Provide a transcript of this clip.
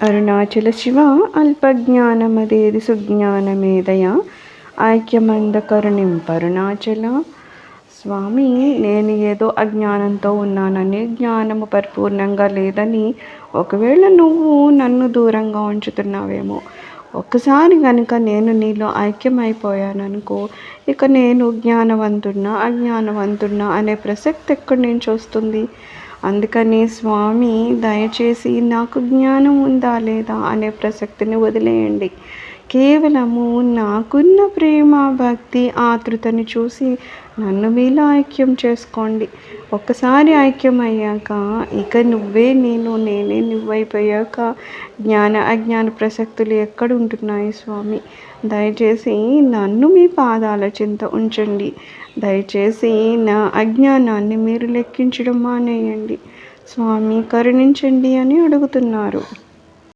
అరుణాచల శివ అల్పజ్ఞానమదేది సుజ్ఞానమేదయ ఐక్యమంద కరుణింపరుణాచల స్వామి నేను ఏదో అజ్ఞానంతో ఉన్నానని జ్ఞానము పరిపూర్ణంగా లేదని ఒకవేళ నువ్వు నన్ను దూరంగా ఉంచుతున్నావేమో ఒక్కసారి కనుక నేను నీలో ఐక్యమైపోయాననుకో ఇక నేను జ్ఞానవంతున్నా అజ్ఞానవంతున్నా అనే ప్రసక్తి ఎక్కడి నుంచి వస్తుంది? అందుకని స్వామి దయచేసి నాకు జ్ఞానం ఉందా లేదా అనే ప్రసక్తిని వదిలేయండి. కేవలము నాకున్న ప్రేమ భక్తి ఆతృతని చూసి నన్ను మీలో ఐక్యం చేసుకోండి. ఒక్కసారి ఐక్యం అయ్యాక ఇక నువ్వే నేను నేనే నువ్వైపోయాక జ్ఞాన అజ్ఞాన ప్రసక్తులు ఎక్కడ ఉంటున్నాయి స్వామి? దయచేసి నన్ను మీ పాదాల చింత ఉంచండి. దయచేసి నా అజ్ఞానాన్ని మీరు లెక్కించడం మానేయండి. స్వామి కరుణించండి అని అడుగుతున్నారు.